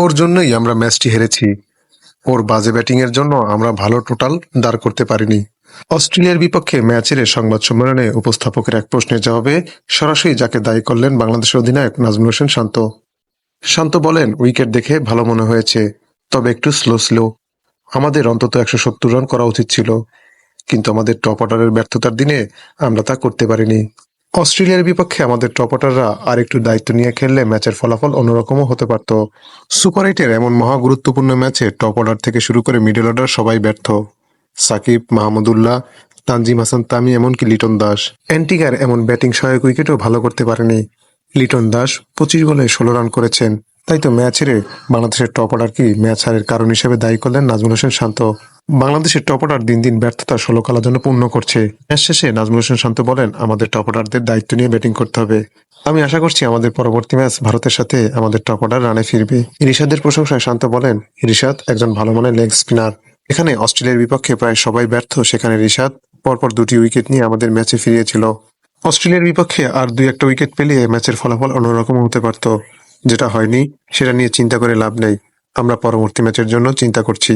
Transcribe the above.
ওর জন্যই আমরা ম্যাচটি হেরেছি। ওর বাজে ব্যাটিংয়ের জন্য আমরা ভালো টোটাল দাঁড় করতে পারিনি। অস্ট্রেলিয়ার বিপক্ষে ম্যাচের সংবাদ সম্মেলনে উপস্থাপকের এক প্রশ্নের জবাবে সরাসরি যাকে দায়ী করলেন বাংলাদেশের অধিনায়ক নাজমুল হোসেন শান্ত। শান্ত বলেন, উইকেট দেখে ভালো মনে হয়েছে, তবে একটু স্লো স্লো। আমাদের অন্তত একশো সত্তর রান করা উচিত ছিল, কিন্তু আমাদের টপ অর্ডারের ব্যর্থতার দিনে আমরা তা করতে পারিনি। অস্ট্রেলিয়ার বিপক্ষে আমাদের টপ অর্ডাররা আর একটু দায়িত্ব নিয়ে খেললে ম্যাচের ফলাফল অন্যরকমও হতে পারত। সুপার এইটের এমন মহা গুরুত্বপূর্ণ ম্যাচে টপ অর্ডার থেকে শুরু করে মিডল অর্ডার সবাই ব্যর্থ। সাকিব মাহমুদুল্লাহ তানজিম হাসান তামি এমনকি লিটন দাস। অ্যান্টিগার এমন ব্যাটিং সহায়ক উইকেটও ভালো করতে পারেনি। লিটন দাস পঁচিশ বলে ষোলো রান করেছেন। তাই তো ম্যাচ হেরে বাংলাদেশের টপ অর্ডার কি ম্যাচ হারের কারণ হিসেবে দায়ী করলেন নাজমুল হোসেন শান্ত। বাংলাদেশের টপ অর্ডার দিন দিন ব্যর্থতা ষোলো কালার জন্য পূর্ণ করছে। ম্যাচ শেষে নাজমুল হোসেন শান্ত বলেন, আমাদের টপ অর্ডারদের দায়িত্ব নিয়ে ব্যাটিং করতে হবে। আমি আশা করছি আমাদের পরবর্তী ম্যাচ ভারতের সাথে আমাদের টপ অর্ডার রানে ফিরবে। রিশাদের প্রশংসায় শান্ত বলেন রিশাদ একজন ভালো মানের লেগ স্পিনার। এখানে অস্ট্রেলিয়ার বিপক্ষে প্রায় সবাই ব্যর্থ। সেখানে রিশাদ পরপর দুটি উইকেট নিয়ে আমাদের ম্যাচে ফিরিয়েছিল। অস্ট্রেলিয়ার বিপক্ষে আর দুই একটা উইকেট পেলে ম্যাচের ফলাফল অন্যরকম হতে পারত। যেটা হয়নি, সেটা নিয়ে চিন্তা করে লাভ নেই। আমরা পরবর্তী ম্যাচের জন্য চিন্তা করছি।